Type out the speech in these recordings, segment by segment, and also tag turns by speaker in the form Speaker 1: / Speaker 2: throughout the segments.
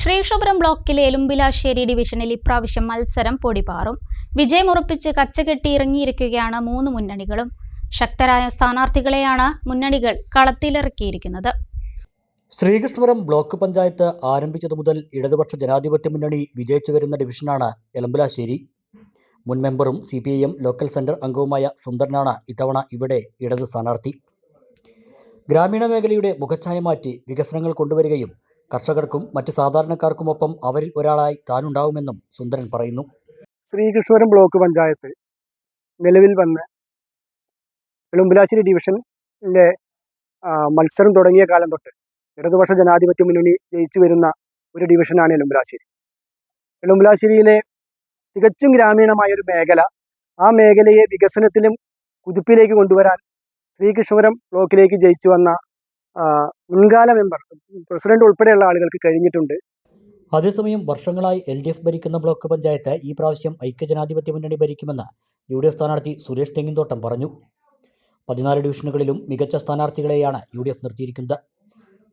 Speaker 1: ശ്രീകൃഷ്ണപുരം ബ്ലോക്കിലെ എലുമ്പിലാശ്ശേരി ഡിവിഷനിൽ ഇപ്രാവശ്യം മത്സരം പൊടിപാറും. വിജയമുറപ്പിച്ച് കച്ചകെട്ടി ഇറങ്ങിയിരിക്കുകയാണ് മൂന്ന് മുന്നണികളും. ശക്തരായ സ്ഥാനാർത്ഥികളെയാണ് മുന്നണികൾ കളത്തിലിറക്കിയിരിക്കുന്നത്.
Speaker 2: ശ്രീകൃഷ്ണപുരം ബ്ലോക്ക് പഞ്ചായത്ത് ആരംഭിച്ചതു മുതൽ ഇടതുപക്ഷ ജനാധിപത്യ മുന്നണി വിജയിച്ചു വരുന്ന ഡിവിഷനാണ് എലമ്പലാശ്ശേരി. മുൻ മെമ്പറും C P I M local centre അംഗവുമായ സുന്ദരനാണ് ഇത്തവണ ഇവിടെ ഇടത് സ്ഥാനാർത്ഥി. ഗ്രാമീണ മേഖലയുടെ മുഖച്ഛായ മാറ്റി വികസനങ്ങൾ കൊണ്ടുവരികയും കർഷകർക്കും മറ്റ് സാധാരണക്കാർക്കുമൊപ്പം അവരിൽ ഒരാളായി താനുണ്ടാവുമെന്നും സുന്ദരൻ പറയുന്നു.
Speaker 3: ശ്രീകൃഷ്ണപുരം ബ്ലോക്ക് പഞ്ചായത്ത് നിലവിൽ വന്ന് എളുമ്പലാശ്ശേരി ഡിവിഷനിലെ മത്സരം തുടങ്ങിയ കാലം തൊട്ട് ഇടതുപക്ഷ ജനാധിപത്യ മുന്നണി ജയിച്ചു വരുന്ന ഒരു ഡിവിഷനാണ് എളുമ്പലാശ്ശേരി. എളുമ്പലാശ്ശേരിയിലെ തികച്ചും ഗ്രാമീണമായ ഒരു മേഖല ആ മേഖലയെ വികസനത്തിലും കുതിപ്പിലേക്ക് കൊണ്ടുവരാൻ ശ്രീകൃഷ്ണപുരം ബ്ലോക്കിലേക്ക് ജയിച്ചു വന്ന മുൻകാല മെമ്പർ പ്രസിഡന്റ് ഉൾപ്പെടെയുള്ള ആളുകൾക്ക് കഴിഞ്ഞിട്ടുണ്ട്.
Speaker 2: അതേസമയം വർഷങ്ങളായി എൽ ഡി എഫ് ഭരിക്കുന്ന ബ്ലോക്ക് പഞ്ചായത്ത് ഈ പ്രാവശ്യം ഐക്യജനാധിപത്യ മുന്നണി ഭരിക്കുമെന്ന് യു ഡി എഫ് സ്ഥാനാർത്ഥി സുരേഷ് തെങ്ങിന്തോട്ടം പറഞ്ഞു. പതിനാല് ഡിവിഷനുകളിലും മികച്ച സ്ഥാനാർത്ഥികളെയാണ് യു ഡി എഫ് നിർത്തിയിരിക്കുന്നത്.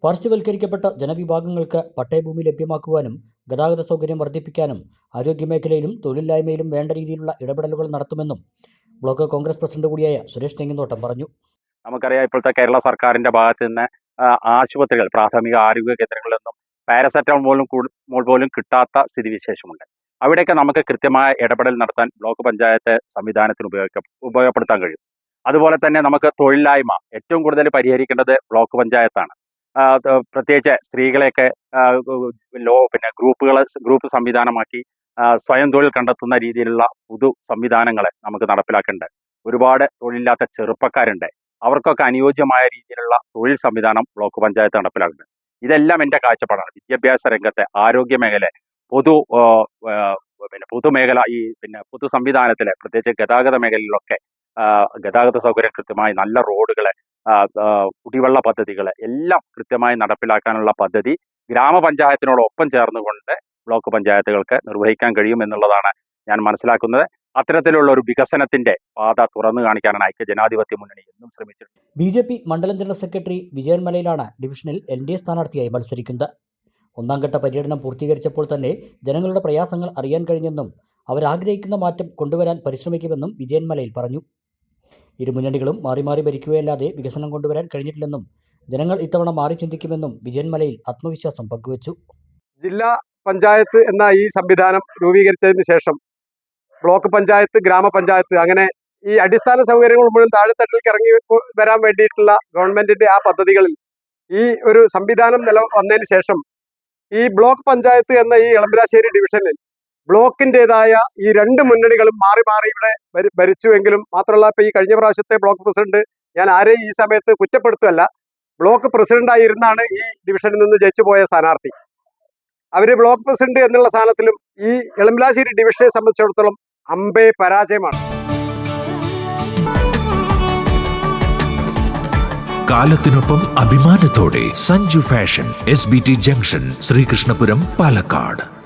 Speaker 2: പാർശ്വവൽക്കരിക്കപ്പെട്ട ജനവിഭാഗങ്ങൾക്ക് പട്ടയഭൂമി ലഭ്യമാക്കുവാനും ഗതാഗത സൗകര്യം വർദ്ധിപ്പിക്കാനും ആരോഗ്യമേഖലയിലും തൊഴിലില്ലായ്മയിലും വേണ്ട രീതിയിലുള്ള ഇടപെടലുകൾ നടത്തുമെന്നും ബ്ലോക്ക് കോൺഗ്രസ് പ്രസിഡന്റ് കൂടിയായ സുരേഷ് തെങ്ങിന്തോട്ടം പറഞ്ഞു.
Speaker 4: നമുക്കറിയാം ഇപ്പോഴത്തെ കേരള സർക്കാരിന്റെ ഭാഗത്ത് നിന്ന് ആശുപത്രികൾ പ്രാഥമിക ആരോഗ്യ പാരസെറ്റമോൾ പോലും മോൾ പോലും കിട്ടാത്ത സ്ഥിതിവിശേഷമുണ്ട്. അവിടെയൊക്കെ നമുക്ക് കൃത്യമായ ഇടപെടൽ നടത്താൻ ബ്ലോക്ക് പഞ്ചായത്ത് സംവിധാനത്തിന് ഉപയോഗിക്ക ഉപയോഗപ്പെടുത്താൻ കഴിയും. അതുപോലെ തന്നെ നമുക്ക് തൊഴിലില്ലായ്മ ഏറ്റവും കൂടുതൽ പരിഹരിക്കേണ്ടത് ബ്ലോക്ക് പഞ്ചായത്താണ്. പ്രത്യേകിച്ച് സ്ത്രീകളെയൊക്കെ ലോ പിന്നെ ഗ്രൂപ്പുകൾ ഗ്രൂപ്പ് സംവിധാനമാക്കി സ്വയം തൊഴിൽ കണ്ടെത്തുന്ന രീതിയിലുള്ള പുതു സംവിധാനങ്ങളെ നമുക്ക് നടപ്പിലാക്കേണ്ടത്. ഒരുപാട് തൊഴിലില്ലാത്ത ചെറുപ്പക്കാരുണ്ട്. അവർക്കൊക്കെ അനുയോജ്യമായ രീതിയിലുള്ള തൊഴിൽ സംവിധാനം ബ്ലോക്ക് പഞ്ചായത്ത് നടപ്പിലാക്കുന്നത് ഇതെല്ലാം എന്റെ കാഴ്ചപ്പാടാണ്. വിദ്യാഭ്യാസ രംഗത്തെ ആരോഗ്യ മേഖല പൊതു പിന്നെ പൊതുമേഖല ഈ പിന്നെ പൊതു സംവിധാനത്തിലെ പ്രത്യേകിച്ച് ഗതാഗത മേഖലയിലൊക്കെ ഗതാഗത സൗകര്യം കൃത്യമായി നല്ല റോഡുകളെ കുടിവെള്ള പദ്ധതികളെ എല്ലാം കൃത്യമായി നടപ്പിലാക്കാനുള്ള പദ്ധതി ഗ്രാമപഞ്ചായത്തിനോടൊപ്പം ചേർന്നുകൊണ്ട് ബ്ലോക്ക് പഞ്ചായത്തുകൾക്ക് നിർവഹിക്കാൻ കഴിയും എന്നുള്ളതാണ് ഞാൻ മനസ്സിലാക്കുന്നത്. അത്തരത്തിലുള്ള ഒരു വികസനത്തിന്റെ പാത തുറന്നു കാണിക്കാനാണ് ഐക്യ ജനാധിപത്യ മുന്നണി എന്നും ശ്രമിച്ചിട്ടുണ്ട്.
Speaker 2: ബി ജെ പി മണ്ഡലം ജനറൽ സെക്രട്ടറി വിജയൻ മലയിലാണ് ഡിവിഷനിൽ എൽ ഡി എ സ്ഥാനാർത്ഥിയായി മത്സരിക്കുന്നത്. ഒന്നാം ഘട്ട പര്യടനം പൂർത്തീകരിച്ചപ്പോൾ തന്നെ ജനങ്ങളുടെ പ്രയാസങ്ങൾ അറിയാൻ കഴിഞ്ഞെന്നും അവരാഗ്രഹിക്കുന്ന മാറ്റം കൊണ്ടുവരാൻ പരിശ്രമിക്കുമെന്നും വിജയൻ മലയിൽ പറഞ്ഞു. ഇരു മുന്നണികളും മാറി മാറി ഭരിക്കുകയല്ലാതെ വികസനം കൊണ്ടുവരാൻ കഴിഞ്ഞിട്ടില്ലെന്നും ജനങ്ങൾ ഇത്തവണ മാറി ചിന്തിക്കുമെന്നും വിജയൻ മലയിൽ ആത്മവിശ്വാസം പങ്കുവച്ചു.
Speaker 3: ജില്ലാ പഞ്ചായത്ത് എന്ന ഈ സംവിധാനം രൂപീകരിച്ചതിന് ശേഷം ബ്ലോക്ക് പഞ്ചായത്ത് ഗ്രാമപഞ്ചായത്ത് അങ്ങനെ ഈ അടിസ്ഥാന സൗകര്യങ്ങൾ മുഴുവൻ താഴെത്തട്ടിലേക്ക് ഇറങ്ങി വരാൻ വേണ്ടിയിട്ടുള്ള ഗവൺമെന്റിന്റെ ആ പദ്ധതികളിൽ ഈ ഒരു സംവിധാനം നില വന്നതിന് ശേഷം ഈ ബ്ലോക്ക് പഞ്ചായത്ത് എന്ന ഈ ഇളമ്പരാശ്ശേരി ഡിവിഷനിൽ ബ്ലോക്കിന്റെതായ ഈ രണ്ട് മുന്നണികളും മാറി മാറി ഇവിടെ ഭരി- ഭരിച്ചുവെങ്കിലും മാത്രമല്ല ഇപ്പൊ ഈ കഴിഞ്ഞ പ്രാവശ്യത്തെ ബ്ലോക്ക് പ്രസിഡന്റ് ഞാൻ ആരെയും ഈ സമയത്ത് കുറ്റപ്പെടുത്തുമല്ല ബ്ലോക്ക് പ്രസിഡന്റായിരുന്നാണ് ഈ ഡിവിഷനിൽ നിന്ന് ജയിച്ചു പോയ സ്ഥാനാർത്ഥി. അവർ ബ്ലോക്ക് പ്രസിഡന്റ് എന്നുള്ള സ്ഥാനത്തിലും ഈ എളമ്പലാശ്ശേരി ഡിവിഷനെ സംബന്ധിച്ചിടത്തോളം അമ്പേ പരാജയമാണ്.
Speaker 5: കാലത്തിനൊപ്പം അഭിമാനത്തോടെ Sanju fashion S B T junction Sreekrishnapuram Palakkad.